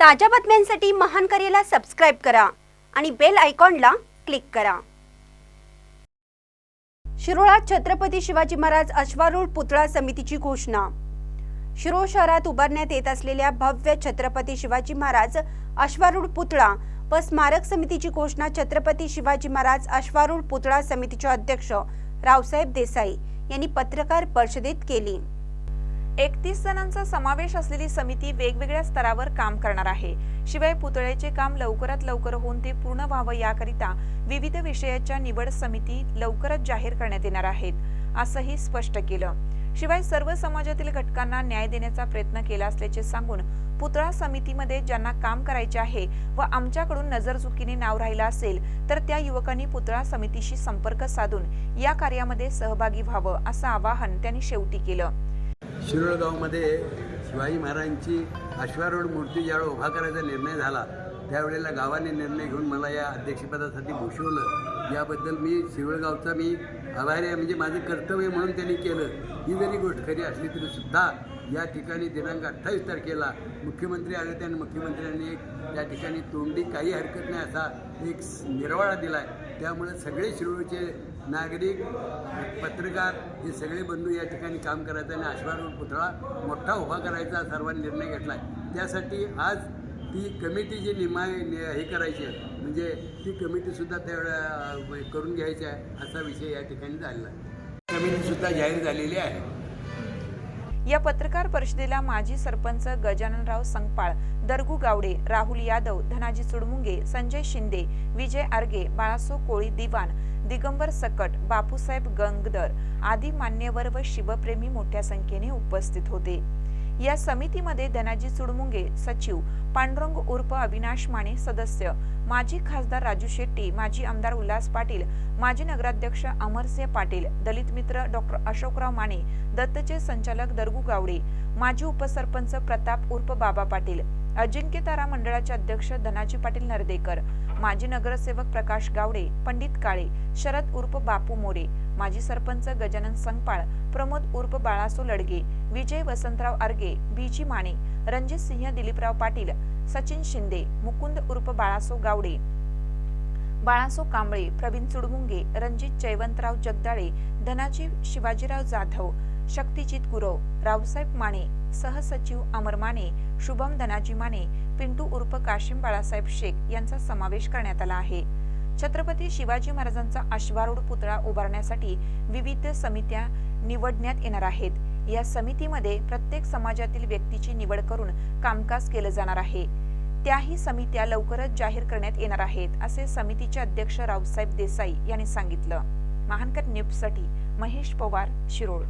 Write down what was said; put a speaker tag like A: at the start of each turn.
A: ताज्या बातम्यांसाठी महान करेला सबस्क्राईब करा आणि बेल आयकॉनला क्लिक करा. शिरोळात छत्रपती शिवाजी महाराज अश्वारूढ पुतळा समितीची घोषणा. शिरोळ शहरात उभारण्यात येत असलेल्या भव्य छत्रपती शिवाजी महाराज अश्वारूढ पुतळा व स्मारक समितीची घोषणा छत्रपती शिवाजी महाराज अश्वारूढ पुतळा समितीचे अध्यक्ष रावसाहेब देसाई यांनी पत्रकार परिषदेत केली.
B: एकतीस जणांचा समावेश असलेली समिती वेगवेगळ्या स्तरावर काम करणार आहे. शिवाय पुतळ्याचे काम लवकरात लवकर होऊन ते पूर्ण व्हावं याकरिता विविध विषयाच्या निवड समिती लवकरच जाहीर करण्यात येणार आहेत असंही स्पष्ट केलं. शिवाय सर्व समाजातील घटकांना न्याय देण्याचा प्रयत्न केला असल्याचे सांगून पुतळा समितीमध्ये ज्यांना काम करायचे आहे व आमच्याकडून नजरचुकीने नाव राहिलं असेल तर त्या युवकांनी पुतळा समितीशी संपर्क साधून या कार्यामध्ये सहभागी व्हावं असं आवाहन त्यांनी शेवटी केलं.
C: शिरोळगावमध्ये शिवाजी महाराजांची अश्वारूढ मूर्ती ज्यावेळी उभा करायचा निर्णय झाला त्यावेळेला गावाने निर्णय घेऊन मला या अध्यक्षपदासाठी भूषवलं. याबद्दल मी शिरोळगावचा मी आभारी आहे. म्हणजे माझं कर्तव्य म्हणून त्यांनी केलं. ही जरी गोष्ट खरी असली तरी सुद्धा या ठिकाणी दिनांक अठ्ठावीस तारखेला मुख्यमंत्री आले होते आणि मुख्यमंत्र्यांनी एक या ठिकाणी तोंडी काही हरकत नाही असा एक निर्वाळा दिला आहे त्यामुळे सगळे शिरोळचे नागरिक पत्रकार हे सगळे बंधू या ठिकाणी काम करायचं आणि अश्वारूढ पुतळा मोठा उभा करायचा सर्वांनी निर्णय घेतला. आहे त्यासाठी आज ती कमिटी जी निमाय हे करायची आहे म्हणजे ती कमिटीसुद्धा तेवढ्या करून घ्यायची आहे असा विषय या ठिकाणी झालेला आहे. कमिटीसुद्धा जाहीर झालेली आहे.
B: या पत्रकार परिषदेला माजी सरपंच गजाननराव संगपाळ दरगू गावडे राहुल यादव धनाजी चुडमुंगे संजय शिंदे विजय आर्गे बाळासो कोळी दिवाण दिगंबर सकट बापूसाहेब गंगदर आदी मान्यवर व शिवप्रेमी मोठ्या संख्येने उपस्थित होते. या समितीमध्ये धनाजी चुडमुंगे सचिव पांडुरंग उर्फ अविनाश माने सदस्य माजी खासदार राजू शेट्टी माजी आमदार उल्हास पाटील माजी नगराध्यक्ष अमरसिंह पाटील दलित मित्र डॉक्टर अशोकराव माने दत्तचे संचालक दरगू गावडे माजी उपसरपंच प्रताप उर्फ बाबा पाटील अजिंक्य तारा मंडळाचे अध्यक्ष धनाजी पाटील नरदेकर माजी नगरसेवक प्रकाश गावडे पंडित काळे शरद उर्फ बापू मोरे माजी सरपंच गजानन संगपाळ प्रमोद उर्फ बाळासो लडगे विजय वसंतराव आर्गे बीजी माने रणजित सिंह दिलीपराव पाटील सचिन शिंदे मुकुंद उर्फ बाळासो गावडे बाळासो कांबळे प्रवीण चुडमुंगे रणजित जयवंतराव जगदाळे धनाजी शिवाजीराव जाधव शक्तिजित गुरव रावसाहेब माने सहसचिव अमर माने शुभम धनाजी माने पिंटू उर्फ काशिम बाळासाहेब शेख यांचा समावेश करण्यात आला आहे. छत्रपती शिवाजी महाराजांचा अश्वारूढ पुतळा उभारण्यासाठी विविध समित्या निवडण्यात येणार आहेत. या समितीमध्ये प्रत्येक समाजातील व्यक्तीची निवड करून कामकाज केलं जाणार आहे. त्याही समित्या लवकरच जाहीर करण्यात येणार आहेत असे समितीचे अध्यक्ष रावसाहेब देसाई यांनी सांगितलं. महानकर न्यूजसाठी महेश पवार शिरोळ.